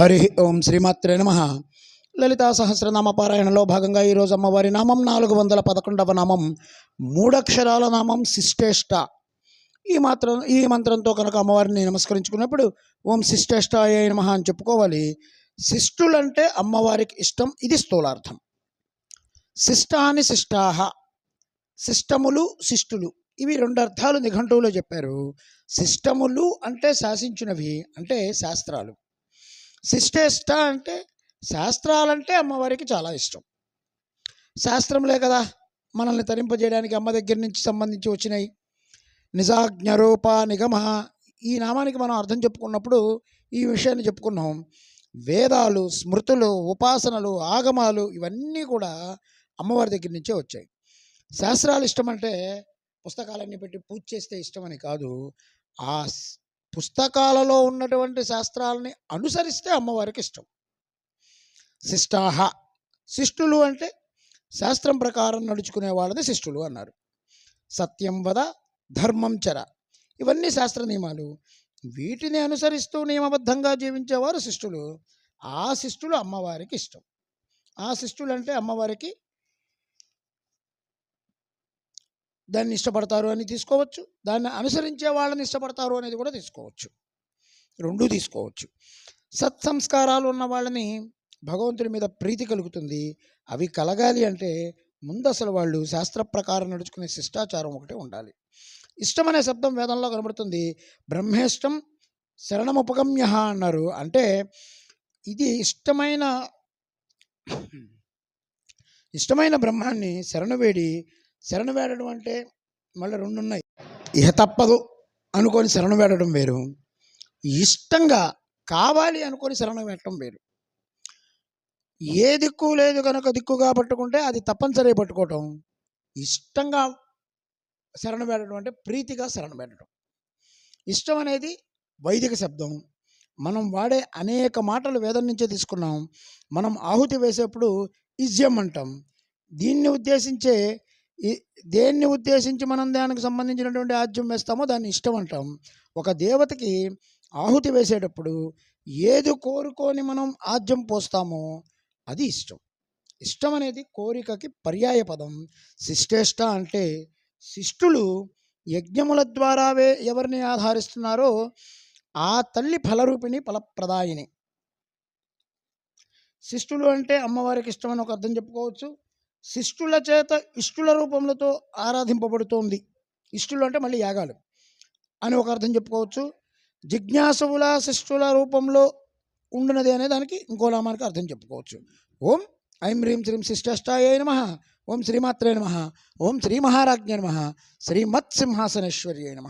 హరి ఓం శ్రీమాత్రే నమ. లలితా సహస్రనామ పారాయణలో భాగంగా ఈరోజు అమ్మవారి నామం నాలుగు వందల పదకొండవ నామం మూడక్షరాల నామం శిష్టేష్ట. ఈ మాత్రం ఈ మంత్రంతో కనుక అమ్మవారిని నమస్కరించుకున్నప్పుడు ఓం శిష్టేష్టాయ నమ అని చెప్పుకోవాలి. శిష్టులంటే అమ్మవారికి ఇష్టం ఇది స్థూలార్థం. శిష్టాని శిష్టాహ శిష్టములు శిష్టులు. ఇవి రెండు అర్థాలు నిఘంటువులో చెప్పారు. శిష్టములు అంటే శాసించినవి అంటే శాస్త్రాలు. శిష్టేష్ట అంటే శాస్త్రాలంటే అమ్మవారికి చాలా ఇష్టం. శాస్త్రంలే కదా మనల్ని తరింపజేయడానికి అమ్మ దగ్గర నుంచి సంబంధించి వచ్చినాయి. నిజాజ్ఞరూప నిగమ ఈ నామానికి మనం అర్థం చెప్పుకున్నప్పుడు ఈ విషయాన్ని చెప్పుకున్నాం. వేదాలు స్మృతులు ఉపాసనలు ఆగమాలు ఇవన్నీ కూడా అమ్మవారి దగ్గర నుంచే వచ్చాయి. శాస్త్రాలు ఇష్టం అంటే పుస్తకాలన్నీ పెట్టి పూజ చేస్తే ఇష్టమని కాదు. ఆ పుస్తకాలలో ఉన్నటువంటి శాస్త్రాలని అనుసరిస్తే అమ్మవారికి ఇష్టం. శిష్టాహ శిష్టులు అంటే శాస్త్రం ప్రకారం నడుచుకునే వాళ్ళని శిష్టులు అన్నారు. సత్యం వద ధర్మం చర. ఇవన్నీ శాస్త్ర నియమాలు. వీటిని అనుసరిస్తూ నియమబద్ధంగా జీవించేవారు శిష్టులు. ఆ శిష్టులు అమ్మవారికి ఇష్టం. ఆ శిష్టులు అంటే అమ్మవారికి దాన్ని ఇష్టపడతారు అని తీసుకోవచ్చు. దాన్ని అనుసరించే వాళ్ళని ఇష్టపడతారు అనేది కూడా తీసుకోవచ్చు. రెండూ తీసుకోవచ్చు. సత్సంస్కారాలు ఉన్న వాళ్ళని భగవంతుడి మీద ప్రీతి కలుగుతుంది. అవి కలగాలి అంటే ముందు అసలు వాళ్ళు శాస్త్ర ప్రకారం నడుచుకునే శిష్టాచారం ఒకటే ఉండాలి. ఇష్టం అనే శబ్దం వేదంలో కనబడుతుంది. బ్రహ్మేష్టం శరణముపగమ్య అన్నారు. అంటే ఇది ఇష్టమైన ఇష్టమైన బ్రహ్మాన్ని శరణు వేడి శరణు వేడడం అంటే మళ్ళీ రెండు ఉన్నాయి ఇహ తప్పదు అనుకొని శరణు వేడడం వేరు. ఇష్టంగా కావాలి అనుకొని శరణం పెట్టడం వేరు. ఏ దిక్కు లేదు కనుక దిక్కుగా పట్టుకుంటే అది తప్పనిసరి పట్టుకోవటం. ఇష్టంగా శరణ వేడడం అంటే ప్రీతిగా శరణ వేడటం ఇష్టం అనేది వైదిక శబ్దం. మనం వాడే అనేక మాటలు వేదం నుంచే తీసుకున్నాం. మనం ఆహుతి వేసేప్పుడు ఇజ్యం అంటాం. దీన్ని ఉద్దేశించే ఈ- దేన్ని ఉద్దేశించి మనం దానికి సంబంధించినటువంటి ఆజ్యం వేస్తామో దాన్ని ఇష్టం అంటాం. ఒక దేవతకి ఆహుతి వేసేటప్పుడు ఏది కోరుకొని మనం ఆజ్యం పోస్తామో అది ఇష్టం. ఇష్టం అనేది కోరికకి పర్యాయ పదం. శిష్టేష్ట అంటే శిష్టులు యజ్ఞముల ద్వారా వే ఎవరిని ఆధారిస్తున్నారో ఆ తల్లి ఫలరూపిణి ఫలప్రదాయిని. శిష్టులు అంటే అమ్మవారికి ఇష్టమని ఒక అర్థం చెప్పుకోవచ్చు. శిష్టుల చేత ఇష్టుల రూపంలోతో ఆరాధింపబడుతోంది. ఇష్టులు అంటే మళ్ళీ యాగాలు అని ఒక అర్థం చెప్పుకోవచ్చు. జిజ్ఞాసువుల శిష్టుల రూపంలో ఉండినది అనే దానికి ఇంకో నామానికి అర్థం చెప్పుకోవచ్చు. ఓం ఐం హ్రీం శ్రీం శిష్టాయ నమ. ఓం శ్రీమాత్రే నమ. ఓం శ్రీ మహారాజ్ఞ నమ. శ్రీమత్ సింహాసనేశ్వర్యే నమ.